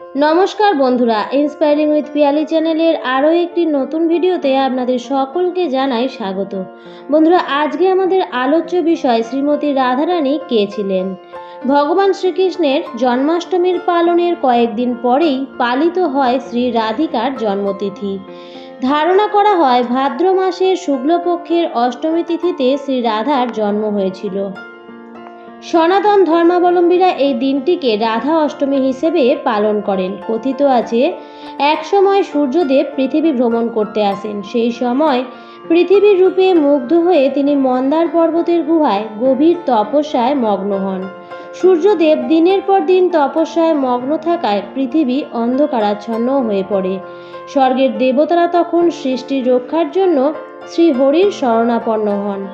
নমস্কার বন্ধুরা inspiring with Piyali চ্যানেলের আরও একটি নতুন ভিডিওতে আপনাদের সকলকে জানাই স্বাগত। বন্ধুরা, আজকে আমাদের আলোচ্য বিষয় শ্রীমতী রাধারানী কে ছিলেন? ভগবান শ্রীকৃষ্ণের জন্মাষ্টমীর পালনের কয়েকদিন পরেই পালিত হয় শ্রী রাধিকার জন্মতিথি। ধারণা করা হয় ভাদ্র মাসের শুক্লপক্ষের অষ্টমী তিথিতে শ্রী রাধার জন্ম হয়েছিল। সনাতন ধর্মাবলম্বীরা এই দিনটিকে রাধা অষ্টমী হিসেবে পালন করেন। কথিত আছে, একসময় সূর্যদেব পৃথিবী ভ্রমণ করতে আসেন। সেই সময় পৃথিবীর রূপে মুগ্ধ হয়ে তিনি মন্দার পর্বতের গুহায় গভীর তপস্যায় মগ্ন হন। সূর্যদেব দিনের পর দিন তপস্যায় মগ্ন থাকায় পৃথিবী অন্ধকারাচ্ছন্ন হয়ে পড়ে। স্বর্গের দেবতারা তখন সৃষ্টি রক্ষার জন্য শ্রীহরির শরণাপন্ন হন।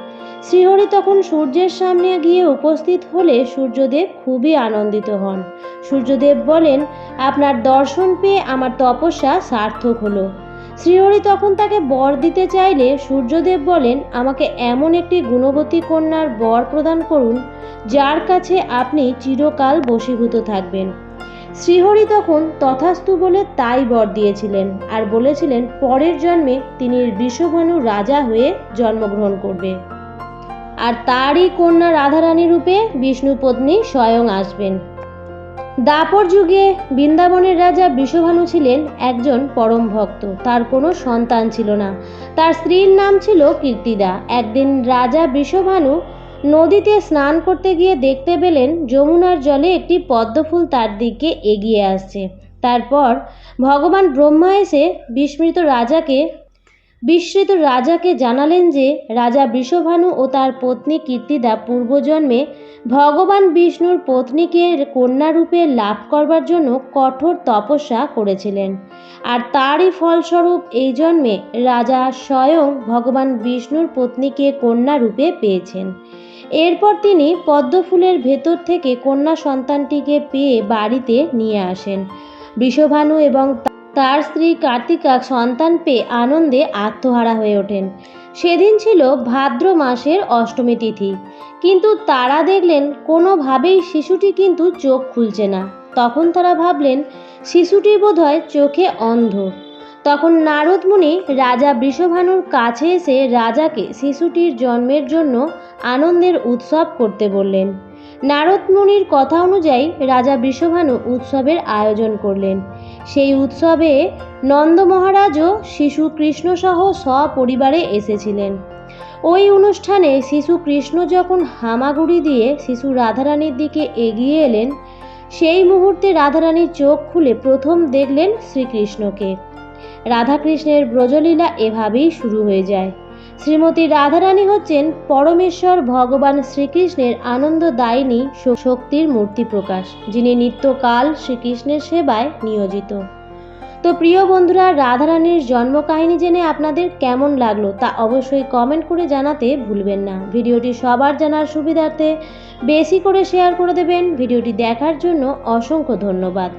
শ্রীহরি তখন সূর্যের সামনে গিয়ে উপস্থিত হলে সূর্যদেব খুবই আনন্দিত হন। সূর্যদেব বলেন, আপনার দর্শন পেয়ে আমার তপস্যা সার্থক হলো। শ্রীহরি তখন তাকে বর দিতে চাইলে সূর্যদেব বলেন, আমাকে এমন একটি গুণবতী কন্যার বর প্রদান করুন, যার কাছে আপনি চিরকাল বশীভূত থাকবেন। শ্রীহরি তখন তথাস্তু বলে তাই বর দিয়েছিলেন আর বলেছিলেন, পরের জন্মে তিনি বিষভানু রাজা হয়ে জন্মগ্রহণ করবে। আর তারই কন্যা রাধারানী রূপে বিষ্ণু পত্নী স্বয়ং আসবেন। দাপর যুগে বৃন্দাবনের রাজা বিষভানু ছিলেন একজন পরম ভক্ত। তার কোনো সন্তান ছিল না। তার স্ত্রীর নাম ছিল কীর্তিদা। একদিন রাজা বিষভানু নদীতে স্নান করতে গিয়ে দেখতে পেলেন যমুনার জলে একটি পদ্মফুল তার দিকে এগিয়ে আসছে। তারপর ভগবান ব্রহ্মা এসে বিস্মৃত রাজাকে বিস্মৃত রাজাকে জানালেন যে, রাজা বৃষভানু ও তার পত্নী কীর্তিদা পূর্বজন্মে ভগবান বিষ্ণুর পত্নীকে কন্যারূপে লাভ করবার জন্য কঠোর তপস্যা করেছিলেন। আর তারই ফলস্বরূপ এই জন্মে রাজা স্বয়ং ভগবান বিষ্ণুর পত্নীকে কন্যারূপে পেয়েছেন। এরপর তিনি পদ্মফুলের ভেতর থেকে কন্যা সন্তানটিকে পেয়ে বাড়িতে নিয়ে আসেন। বৃষভানু এবং তার স্ত্রী কার্তিকা সন্তান পেয়ে আনন্দে আত্মহারা হয়ে ওঠেন। সেদিন ছিল ভাদ্র মাসের অষ্টমী তিথি। কিন্তু তারা দেখলেন, কোনোভাবেই শিশুটি কিন্তু চোখ খুলছে না। তখন তারা ভাবলেন, শিশুটি বোধহয় চোখে অন্ধ। তখন নারদ মুনি রাজা বৃষভানুর কাছে এসে রাজাকে শিশুটির জন্মের জন্য আনন্দের উৎসব করতে বললেন। নারদ মুনির কথা অনুযায়ী রাজা বৃষভানু উৎসবের আয়োজন করলেন। সেই উৎসবে নন্দ মহারাজও শিশু কৃষ্ণসহ সপরিবারে এসেছিলেন। ওই অনুষ্ঠানে শিশু কৃষ্ণ যখন হামাগুড়ি দিয়ে শিশু রাধারানীর দিকে এগিয়ে এলেন, সেই মুহূর্তে রাধারানীর চোখ খুলে প্রথম দেখলেন শ্রীকৃষ্ণকে। রাধাকৃষ্ণের ব্রজলীলা এভাবেই শুরু হয়ে যায়। শ্রীমতী রাধারানী হচ্ছেন পরমেশ্বর ভগবান শ্রীকৃষ্ণের আনন্দদায়িনী শক্তির মূর্তি প্রকাশ, যিনি নিত্যকাল শ্রীকৃষ্ণের সেবায় নিয়োজিত। তো প্রিয় বন্ধুরা, রাধারানীর জন্মকাহিনী জেনে আপনাদের কেমন লাগল তা অবশ্যই কমেন্ট করে জানাতে ভুলবেন না। ভিডিওটি সবার জানার সুবিধার্থে বেশি করে শেয়ার করে দেবেন। ভিডিওটি দেখার জন্য অসংখ্য ধন্যবাদ।